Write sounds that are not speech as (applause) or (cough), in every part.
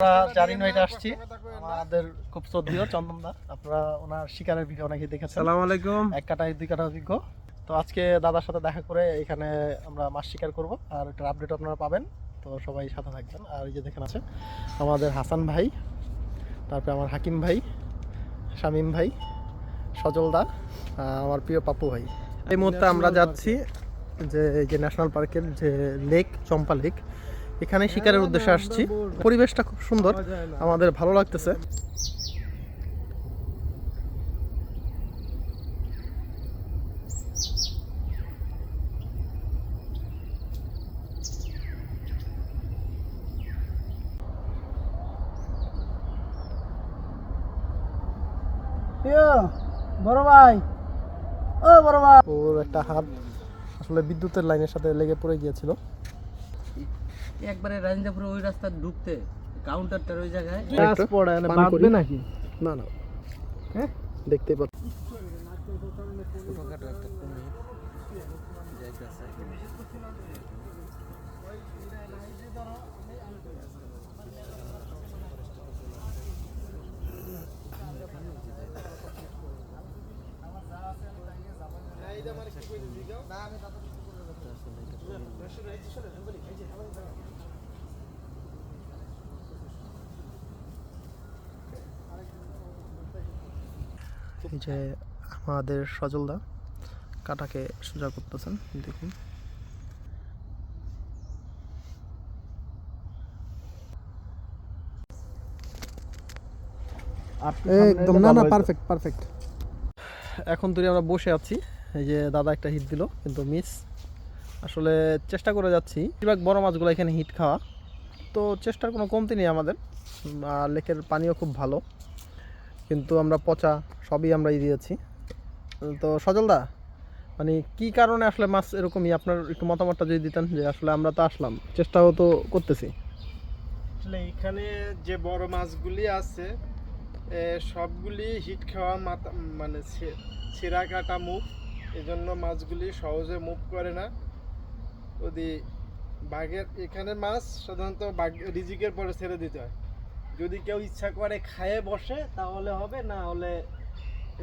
আমরা জারিন ভাইটা আসছি। আমাদের খুব শ্রদ্ধীয় চন্দন দা। আপনারা ওনার শিকারের ভিডিও নাকি দেখেছেন। সালাম আলাইকুম। এক কাটায় দুই কাটা অভিজ্ঞ। তো আজকে দাদার সাথে দেখা করে এখানে আমরা মাছ শিকার করব। আর এটার আপডেট আপনারা পাবেন। তো সবাই সাথে থাকবেন। আর এই যে দেখেন আছে আমাদের হাসান ভাই তারপরে আমার হাকিম ভাই শামিম ভাই সজল দা আমার প্রিয় পাপ্পু ভাই। এই মুহূর্তে আমরা যাচ্ছি যে এই যে ন্যাশনাল পার্কের যে লেক চম্পা লেক এখানে শিকারের উদ্দেশ্যে আসছি। পরিবেশটা খুব সুন্দর। আমাদের ভালো লাগতেছে। বড় ভাই। ও বড় ভাই। ওর একটা হাত আসলে বিদ্যুতের লাইনের সাথে লেগে পড়ে গিয়েছিল। একবারে রাজেন্দ্রপুরে ওই রাস্তা ঢুকতে কাউন্টারটার ওই জায়গায়। একটু পড়ে পান বাঁধবে? করি। নাকি? না না। হ্যাঁ? দেখতেই পাচ্ছি। ছোটখাটো একটা কুমির যাইতেছে। এই যে আমাদের সজলদা কাটাকে সোজা করতেছেন দেখুন। একদম না না পারফেক্ট পারফেক্ট এখন তুই আমরা বসে আছি। এই যে দাদা একটা হিট দিল কিন্তু মিস আসলে চেষ্টা করে যাচ্ছি। বেশিরভাগ বড় মাছগুলো এখানে হিট খাওয়া। তো চেষ্টার কোনো কমতি নেই আমাদের। আর লেকের পানিও খুব ভালো। কিন্তু আমরা পচা সবই আমরা দিয়েছি। তো সজলদা মানে কি কারণে আসলে মাছ এরকমই? আপনার একটু মতামতটা যদি দিতেন যে আসলে আমরা তো আসলাম, চেষ্টাও তো করতেছি। আসলে এখানে যে বড় মাছগুলি আছে সবগুলি হিট খাওয়া মাথা মানে ছেঁড়া কাটা মুখ। এজন্য মাছগুলি সহজে মুভ করে না। যদি বাঘের, এখানে মাছ সাধারণত বাঘ, রিজিকের পরে ছেড়ে দিতে হয়। যদি কেউ ইচ্ছা করে খায়ে বসে, তাহলে হবে, না হলে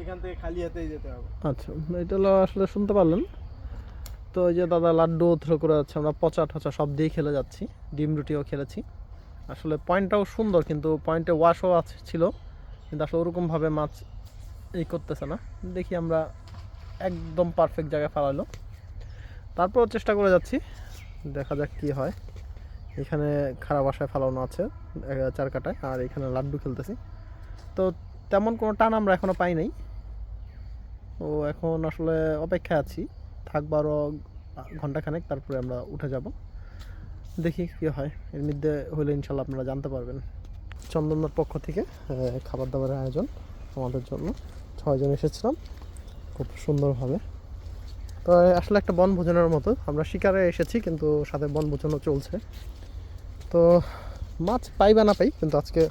এখান থেকে খালি হাতেই যেতে হবে। আচ্ছা এটা হলো আসলে শুনতে পারলেন। তো এই যে দাদা লাড্ডু থ্রো করে যাচ্ছে আমরা পচা ঠচা সব দিয়ে খেলে যাচ্ছি, ডিম রুটিও খেলেছি। আসলে পয়েন্টটাও সুন্দর, কিন্তু পয়েন্টে ওয়াশও আছে, ছিল। কিন্তু আসলে ওরকমভাবে মাছ এই করতেছে না। দেখি আমরা একদম পারফেক্ট জায়গায় ফেলালো। তারপরও চেষ্টা করে যাচ্ছি। দেখা যাক কি হয়। এখানে খারাপ আশায় ফালানো আছে চার কাটায়, আর এখানে লাড্ডু খেলতেছি। তো তেমন কোনো টান আমরা এখনও পাই নাই। ও এখন আসলে অপেক্ষায় আছি। থাকব আরও ঘন্টাখানেক, তারপরে আমরা উঠে যাব। দেখি কী হয়। এর মধ্যে হলে ইনশাল্লাহ আপনারা জানতে পারবেন। চন্দনার পক্ষ থেকে খাবার দাবারের আয়োজন আমাদের জন্য। ছয়জন এসেছিলাম। খুব সুন্দরভাবে। তো আসলে একটা বনভোজনের মতো। আমরা শিকারে এসেছি কিন্তু সাথে বনভোজনও চলছে। তো মাছ পাই বা না পাই কিন্তু আজকে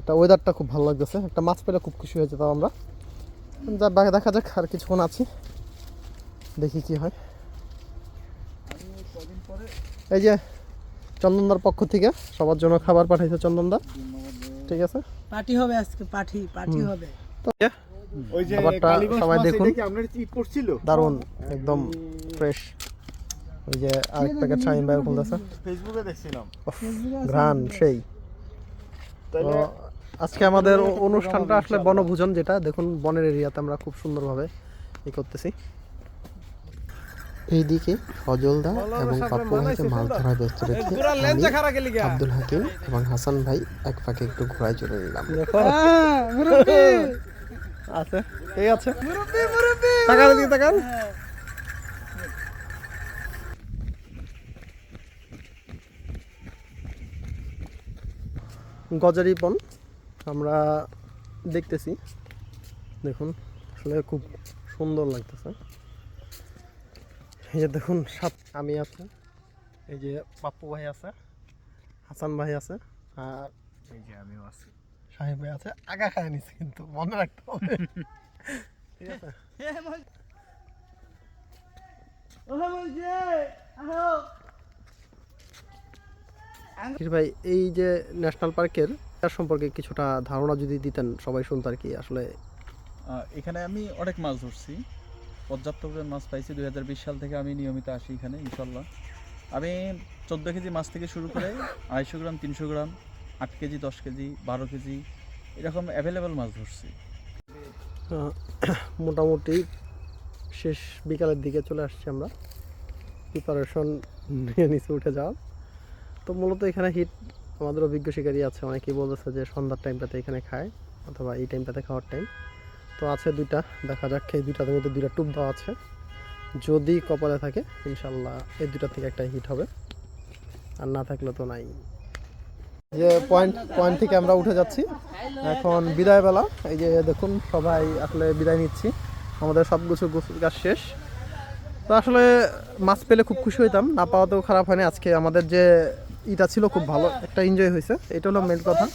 একটা ওয়েদারটা খুব ভালো লাগতেছে। একটা মাছ পেলে খুব খুশি হয়ে যেতাম আমরা। যা দেখা যাক আর কিছুক্ষণ আছি। দেখি কি হয়। এই যে চন্দনদার পক্ষ থেকে সবার জন্য খাবার পাঠাইছে চন্দনদা। ঠিক আছে? পার্টি হবে আজকে পার্টি পার্টি হবে। তো খাবারটা সবাই দেখুন। দারুণ একদম ফ্রেশ ওই যে আরেক প্যাকেট শাহিন ভাই খুলতেছে। ফেসবুকে দেখছিলাম। ঘ্রাণ সেই। তো আজকে আমাদের অনুষ্ঠানটা আসলে বনভোজন যেটা দেখুন বনের এরিয়াতে আমরা খুব সুন্দরভাবে ই করতেছি। এইদিকে সজলদা এবং পাপ্পু ভাইকে মাছ ধরায় ব্যস্ত রেখে আমি, আব্দুল হাকিম এবং হাসান ভাই এক ফাঁকে একটু ঘোরায় চলে নিলাম আছে। এই আছে। তাকান তাকান। গজারি বন, আমরা দেখতেছি। দেখুন, আসলে খুব সুন্দর লাগতেছে। এই যে দেখুন সাত আমি আছে। এই যে পাপ্পু ভাই আছে, হাসান ভাই আছে, আর এই যে আমিও আছি। সাহেব ভাই আছে আগা খায় নিছে কিন্তু মনে রাখতে হবে। ঠিক আছে? ভাই এই যে ন্যাশনাল পার্কের তার সম্পর্কে কিছুটা ধারণা যদি দিতেন সবাই শুনতো আর কি আসলে। এখানে আমি অনেক মাছ ধরছি। পর্যাপ্ত পরিমাণ মাছ পাইছি। দুই হাজার বিশ সাল থেকে আমি নিয়মিত আসি এখানে ইনশাল্লাহ। আমি চোদ্দ কেজি মাছ থেকে শুরু করে আড়াইশো গ্রাম তিনশো গ্রাম আট কেজি, দশ কেজি, বারো কেজি, এরকম অ্যাভেলেবেল মাছ ধরছি। (clears throat) মোটামুটি শেষ বিকালের দিকে চলে আসছি আমরা। প্রিপারেশন নিয়ে নিচে উঠে যাওয়ার তো মূলত এখানে হিট আমাদের অভিজ্ঞ শিকারী আছে। অনেকেই বলতেছে যে সন্ধ্যার টাইমটাতে এখানে খায়, অথবা এই টাইমটাতে খাওয়ার টাইম তো আছে দুইটা, দেখা যাক এই দুইটার মধ্যে দুইটা টুপ দেওয়া আছে। যদি কপালে থাকে ইনশাল্লাহ এই দুইটা থেকে একটা হিট হবে। আর না থাকলে তো নাই। যে পয়েন্ট পয়েন্ট থেকে আমরা উঠে যাচ্ছি। এখন বিদায় বেলা। এই যে দেখুন সবাই আসলে বিদায় নিচ্ছি। আমাদের সব কিছু কাজ শেষ। তো আসলে মাছ পেলে খুব খুশি হইতাম। না পাওয়াতেও খারাপ হয়নি। আজকে আমাদের যে ইটা ছিল খুব ভালো একটা এনজয় হয়েছে এটা হলো মেন কথা।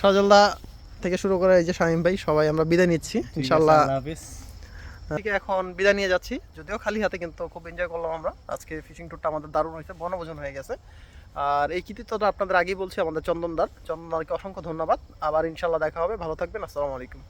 সজলদা থেকে শুরু করে এই যে শামীম ভাই সবাই আমরা বিদায় নিচ্ছি। ইনশাল্লাহ থেকে এখন বিদায় নিয়ে যাচ্ছি। যদিও খালি হাতে কিন্তু খুব এনজয় করলাম আমরা। আজকে ফিশিং ট্যুরটা আমাদের দারুণ হয়েছে, বনভোজন হয়ে গেছে। আর এই কৃতিত্বটা আপনাদের আগেই বলছি, আমাদের চন্দনদার। চন্দনদারকে অসংখ্য ধন্যবাদ। আবার ইনশাল্লাহ দেখা হবে। ভালো থাকবেন, আসসালামু আলাইকুম।